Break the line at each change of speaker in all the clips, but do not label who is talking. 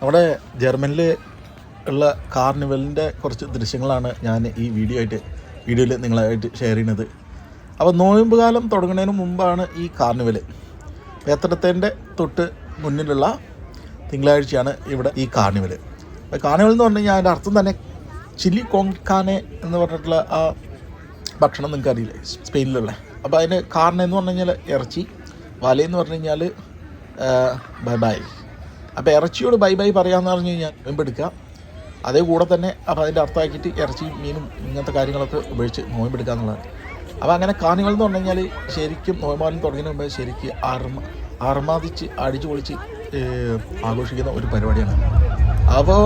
നമ്മുടെ ജർമ്മനിൽ ഉള്ള കാർണിവലിന്റെ കുറച്ച് ദൃശ്യങ്ങളാണ് ഞാൻ ഈ വീഡിയോ ആയിട്ട് വീഡിയോയിൽ നിങ്ങളായിട്ട് ഷെയർ ചെയ്യുന്നത്. അപ്പോൾ നോയമ്പ് കാലം തുടങ്ങുന്നതിന് മുമ്പാണ് ഈ കാർണിവൽ പേത്തടത്തേന്റെ തൊട്ട് മുന്നിലുള്ള തിങ്കളാഴ്ചയാണ് ഇവിടെ ഈ കാർണിവൽ അപ്പോൾ കാർണിവൽ എന്ന് പറഞ്ഞു കഴിഞ്ഞാൽ അതിന്റെ അർത്ഥം തന്നെ ചില്ലി കോങ്കാനെ എന്ന് പറഞ്ഞിട്ടുള്ള ആ ഭക്ഷണം നിങ്ങൾക്ക് അറിയില്ലേ? സ്പെയിനിലുള്ള. അപ്പോൾ അതിന് കാർണ എന്ന് പറഞ്ഞു കഴിഞ്ഞാൽ ഇറച്ചി വലയെന്ന് പറഞ്ഞു കഴിഞ്ഞാൽ ബൈ ബൈ. അപ്പോൾ ഇറച്ചിയോട് ബൈ ബൈ പറയാമെന്ന് പറഞ്ഞു കഴിഞ്ഞാൽ നോയമ്പെടുക്കുക അതേ കൂടെ തന്നെ അപ്പോൾ അതിന്റെ അർത്ഥമാക്കിയിട്ട് ഇറച്ചിയും മീനും ഇങ്ങനത്തെ കാര്യങ്ങളൊക്കെ ഉപയോഗിച്ച് നോയമ്പെടുക്കുക എന്നുള്ളതാണ്. അപ്പോൾ അങ്ങനെ കാണികൾ എന്ന് പറഞ്ഞു കഴിഞ്ഞാൽ ശരിക്കും നോയമ്പാലം തുടങ്ങിയതിന് മുമ്പ് ശരിക്കും ആർമ അർമാദിച്ച് അടിച്ചു പൊളിച്ച് ആഘോഷിക്കുന്ന ഒരു പരിപാടിയാണ്. അപ്പോൾ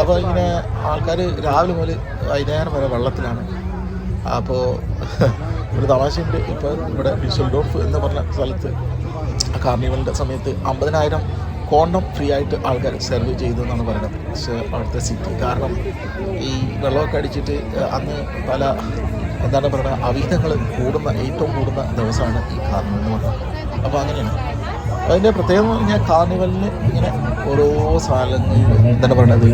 അപ്പോൾ ഇങ്ങനെ ആൾക്കാർ രാവിലെ മുതൽ വൈകുന്നേരം വരെ വെള്ളത്തിലാണ്. അപ്പോൾ ഒരു തമാശയുണ്ട്. ഇപ്പോൾ ഇവിടെ ഡിസൽഡോർഫ് എന്ന് പറഞ്ഞ സ്ഥലത്ത് കാർണിവലിന്റെ സമയത്ത് അമ്പതിനായിരം കോണ്ടം ഫ്രീ ആയിട്ട് ആൾക്കാർ സെർവ് ചെയ്തു എന്നാണ് പറയുന്നത്. അവിടുത്തെ സിറ്റി കാരണം ഈ വെള്ളമൊക്കെ അടിച്ചിട്ട് അന്ന് പല എന്താണ് പറയുക അവിഹിതങ്ങൾ കൂടുന്ന ഏറ്റവും കൂടുന്ന ദിവസമാണ് ഈ കാർണിവൽ എന്ന് പറയുന്നത്. അപ്പോൾ അങ്ങനെയാണ്. അതിന്റെ പ്രത്യേകത എന്ന് പറഞ്ഞാൽ കാർണിവലിന് ഇങ്ങനെ ഓരോ സ്ഥലങ്ങളിൽ എന്താണ് പറയുന്നത്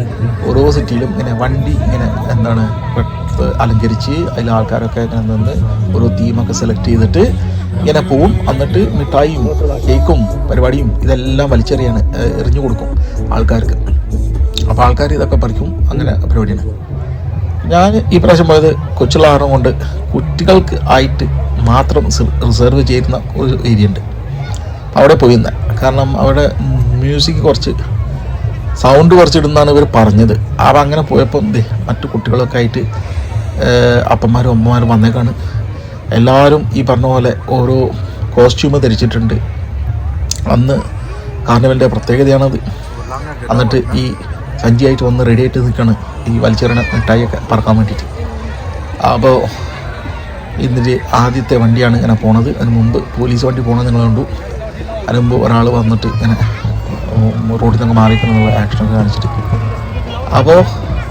ഓരോ സിറ്റിയിലും ഇങ്ങനെ വണ്ടി ഇങ്ങനെ എന്താണ് അലങ്കരിച്ച് അതിൽ ആൾക്കാരൊക്കെ ഇങ്ങനെ നിന്ന് ഓരോ തീമൊക്കെ സെലക്ട് ചെയ്തിട്ട് ഇങ്ങനെ പോവും. എന്നിട്ട് മിഠായിയും കേക്കും പരിപാടിയും ഇതെല്ലാം വലിച്ചെറിയാണ് എറിഞ്ഞു കൊടുക്കും ആൾക്കാർക്ക്. അപ്പോൾ ആൾക്കാർ ഇതൊക്കെ പറിക്കും. അങ്ങനെ പരിപാടിയാണ്. ഞാൻ ഈ പ്രാവശ്യം പോയത് കൊച്ചുള്ള കാരണം കൊണ്ട് കുട്ടികൾക്ക് ആയിട്ട് മാത്രം റിസർവ് ചെയ്യുന്ന ഒരു ഏരിയ ഉണ്ട്. അവിടെ പോയി നിന്ന് കാരണം അവിടെ മ്യൂസിക് കുറച്ച് സൗണ്ട് കുറച്ചിടുന്നാണ് ഇവർ പറഞ്ഞത്. അപ്പം അങ്ങനെ പോയപ്പോൾ മറ്റു കുട്ടികളൊക്കെ ആയിട്ട് അപ്പന്മാരും അമ്മമാരും വന്നേക്കാണ്. എല്ലാവരും ഈ പറഞ്ഞ പോലെ ഓരോ കോസ്റ്റ്യൂം ധരിച്ചിട്ടുണ്ട്. അന്ന് കാർണിവലിന്റെ പ്രത്യേകതയാണത്. എന്നിട്ട് ഈ സഞ്ചിയായിട്ട് വന്ന് റെഡി ആയിട്ട് നിൽക്കുകയാണ് ഈ വലിച്ചെറിയണ മിഠായിയൊക്കെ പറക്കാൻ വേണ്ടിയിട്ട്. അപ്പോൾ ഇതിന്റെ ആദ്യത്തെ വണ്ടിയാണ് ഇങ്ങനെ പോണത്. അതിന് മുമ്പ് പോലീസ് വണ്ടി പോണത് നിങ്ങൾ കണ്ടു. അതിന് മുമ്പ് ഒരാൾ വന്നിട്ട് ഇങ്ങനെ റോഡിൽ നിന്ന് മാറിക്കുന്നുള്ള ആക്ഷനൊക്കെ കാണിച്ചിട്ട്. അപ്പോൾ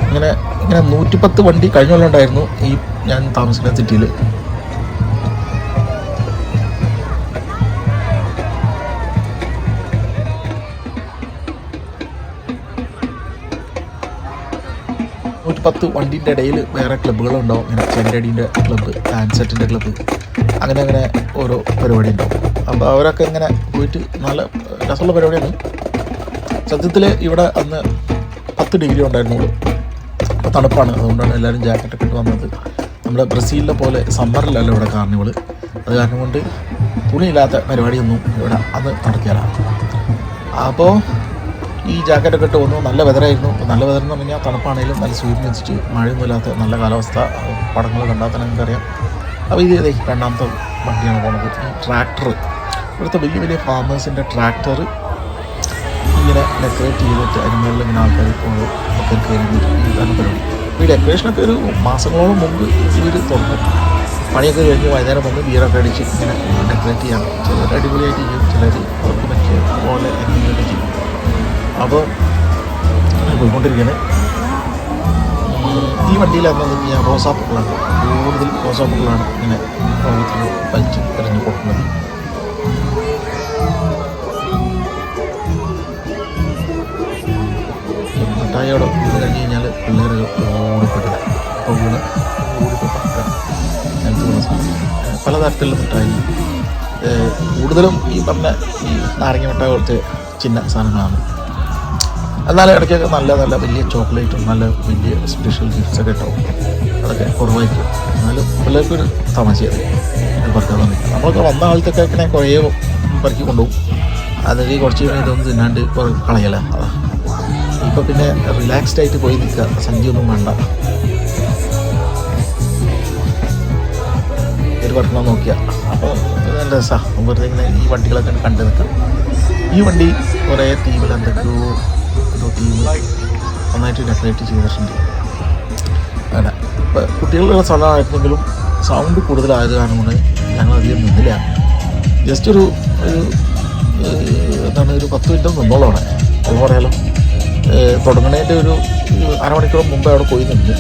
ഇങ്ങനെ ഇങ്ങനെ നൂറ്റിപ്പത്ത് വണ്ടി കഴിഞ്ഞ കൊല്ലം ഉണ്ടായിരുന്നു. ഈ ഞാൻ താമസിക്കുന്ന സിറ്റിയിൽ പത്ത് വണ്ടീന്റെ ഇടയിൽ വേറെ ക്ലബ്ബുകളുണ്ടാവും ഇങ്ങനെ ചെണ്ടടീന്റെ ക്ലബ്ബ് ആൻസെറ്റിന്റെ ക്ലബ്ബ് അങ്ങനെ അങ്ങനെ ഓരോ പരിപാടി ഉണ്ടാവും. അപ്പോൾ അവരൊക്കെ ഇങ്ങനെ പോയിട്ട് നല്ല രസമുള്ള പരിപാടിയാണ്. സത്യത്തിൽ ഇവിടെ അന്ന് പത്ത് ഡിഗ്രി ഉണ്ടായിരുന്നുള്ളൂ. അപ്പോൾ തണുപ്പാണ്. അതുകൊണ്ടാണ് എല്ലാവരും ജാക്കറ്റൊക്കെ ഇട്ട് വന്നത്. നമ്മുടെ ബ്രസീലിലെ പോലെ സമ്മറിലല്ല ഇവിടെ കാർണിവൾ അത് കാരണം കൊണ്ട് തുണിയില്ലാത്ത പരിപാടിയൊന്നും ഇവിടെ അന്ന് നടക്കാറാണ് അപ്പോൾ ഈ ജാക്കറ്റൊക്കെ ഇട്ട് വന്നു നല്ല വെതറായിരുന്നു. നല്ല വെതർ എന്ന് പറഞ്ഞാൽ തണുപ്പാണെങ്കിലും നല്ല സൂര്യൻ വെച്ചിട്ട് മഴയൊന്നും ഇല്ലാത്ത നല്ല കാലാവസ്ഥ. പടങ്ങൾ കണ്ടാൽ തന്നെ നമുക്കറിയാം അപ്പോൾ ഇത് രണ്ടാമത്തെ വണ്ടിയാണ് പോകുന്നത് ഈ ട്രാക്ടർ. ഇവിടുത്തെ വലിയ വലിയ ഫാമേഴ്സിന്റെ ട്രാക്ടർ ഇങ്ങനെ ഡെക്കറേറ്റ് ചെയ്തിട്ട് അതിന് മുകളിൽ ഇങ്ങനെ ആൾക്കാർ ഓരോ ഒക്കെ കയറി ഇതാണ് പരിപാടി. ഈ ഡെക്കറേഷനൊക്കെ ഒരു മാസങ്ങളോളം മുമ്പ് ഇവർ തുറന്നു. പണിയൊക്കെ കഴിഞ്ഞ് വൈകുന്നേരം വന്ന് ബിയറൊക്കെ അടിച്ച് ഇങ്ങനെ ഡെക്കറേറ്റ് ചെയ്യണം. ചിലർ അടിപൊളിയായിട്ട് ചെയ്യും ചിലർ അവർക്ക് പറ്റിയ പോലെ ചെയ്യും അപ്പോൾ പോയിക്കൊണ്ടിരിക്കുകയാണ് ഈ വണ്ടിയിലാകുന്നത് ഞാൻ റോസാപ്പൂക്കളാണ്. കൂടുതൽ റോസാപ്പൂക്കളാണ് ഇങ്ങനെ ഓരോരുത്തർ വലിച്ച് തിരഞ്ഞു കൊടുക്കുന്നത്. മിഠായിയോടെ ഇത് കഴിഞ്ഞ് കഴിഞ്ഞാൽ പിള്ളേർ ഓടിപ്പെട്ടില്ല അപ്പോൾ വീണ് ഓടിപ്പെട്ട പലതരത്തിലുള്ള മിഠായി. കൂടുതലും ഈ പറഞ്ഞ ഈ നാരങ്ങ മിഠായി കുറച്ച് ചിന്ന സാധനങ്ങളാണ്. എന്നാലും ഇടയ്ക്കൊക്കെ നല്ല നല്ല വലിയ ചോക്ലേറ്റും നല്ല വലിയ സ്പെഷ്യൽ ഗിഫ്റ്റ്സ് ഒക്കെ ഉണ്ടാവും അതൊക്കെ കുറവായിരിക്കും എന്നാലും പിള്ളേർക്കൊരു തമാശയാണ്. പറിക്കാൻ നമ്മളൊക്കെ വന്ന കാലത്തൊക്കെ ഇങ്ങനെ കുറേ പറിക്കി കൊണ്ടുപോകും. അതിൽ കുറച്ച് ഇതൊന്നും തിന്നാണ്ട് കളയല. അതാ. പിന്നെ റിലാക്സ്ഡ് ആയിട്ട് പോയി നിൽക്കുക സഞ്ചിയൊന്നും വേണ്ട. ഒരു പറക്കണം നോക്കിയാൽ അപ്പോൾ നല്ല രസമാണ് വെറുതെ ഇങ്ങനെ ഈ വണ്ടികളൊക്കെ കണ്ടു നിൽക്കാം. ഈ വണ്ടി കുറേ തീമിൽ എന്തൊക്കെയോ നന്നായിട്ട് ഡെക്കറേറ്റ് ചെയ്തിട്ടുണ്ട്. അങ്ങനെ കുട്ടികളുള്ള സ്ഥലമായിരുന്നെങ്കിലും സൗണ്ട് കൂടുതലായത് കാരണം കൊണ്ട് ഞങ്ങൾ അധികം നിന്നില്ല. ജസ്റ്റ് ഒരു ഒരു എന്താണ് ഒരു പത്ത് മിനിറ്റ് നിന്നോളൂ അവിടെ. അത് പറയാലോ? തുടങ്ങണേന്റെ ഒരു അരമണിക്കൂർ മുമ്പേ അവിടെ പോയി നിന്ന്.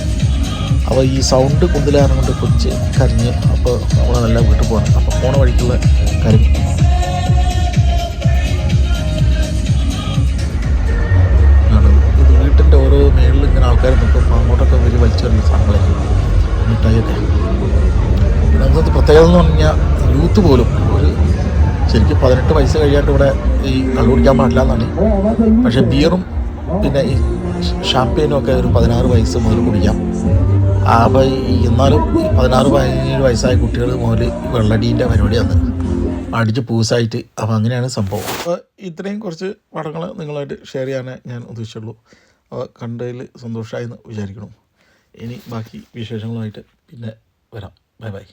അപ്പോൾ ഈ സൗണ്ട് കൂടുതലായത് കൊണ്ട് കൊച്ച് കരഞ്ഞ് അപ്പോൾ നമ്മൾ നല്ല വീട്ടിൽ പോകണം അപ്പോൾ പോണ വഴിക്കുള്ള കാര്യം പിന്നെ അന്നത്തെ പ്രത്യേകത എന്ന് പറഞ്ഞാൽ യൂത്ത് പോലും ഒരു ശരിക്കും പതിനെട്ട് വയസ്സ് കഴിയാണ്ട് ഇവിടെ ഈ കള്ളു കുടിക്കാൻ പാടില്ല എന്നാണ്. പക്ഷേ ബിയറും പിന്നെ ഈ ഷാംപെയിനും ഒക്കെ ഒരു പതിനാറ് വയസ്സ് മുതൽ കുടിക്കാം. അപ്പോൾ എന്നാലും പതിനാറ് പതിനേഴ് വയസ്സായ കുട്ടികൾ മുതൽ വെള്ളടീന്റെ പരിപാടിയാണ്. അടിച്ച് പൂസായിട്ട് അപ്പോൾ അങ്ങനെയാണ് സംഭവം. അപ്പോൾ ഇത്രയും കുറച്ച് പടങ്ങൾ നിങ്ങളായിട്ട് ഷെയർ ചെയ്യാനേ ഞാൻ ഉദ്ദേശിച്ചുള്ളൂ. അപ്പോൾ കണ്ടതിൽ സന്തോഷമായി എന്ന് വിചാരിക്കണം ഇനി ബാക്കി വിശേഷങ്ങളുമായിട്ട് പിന്നെ വരാം. Bye bye.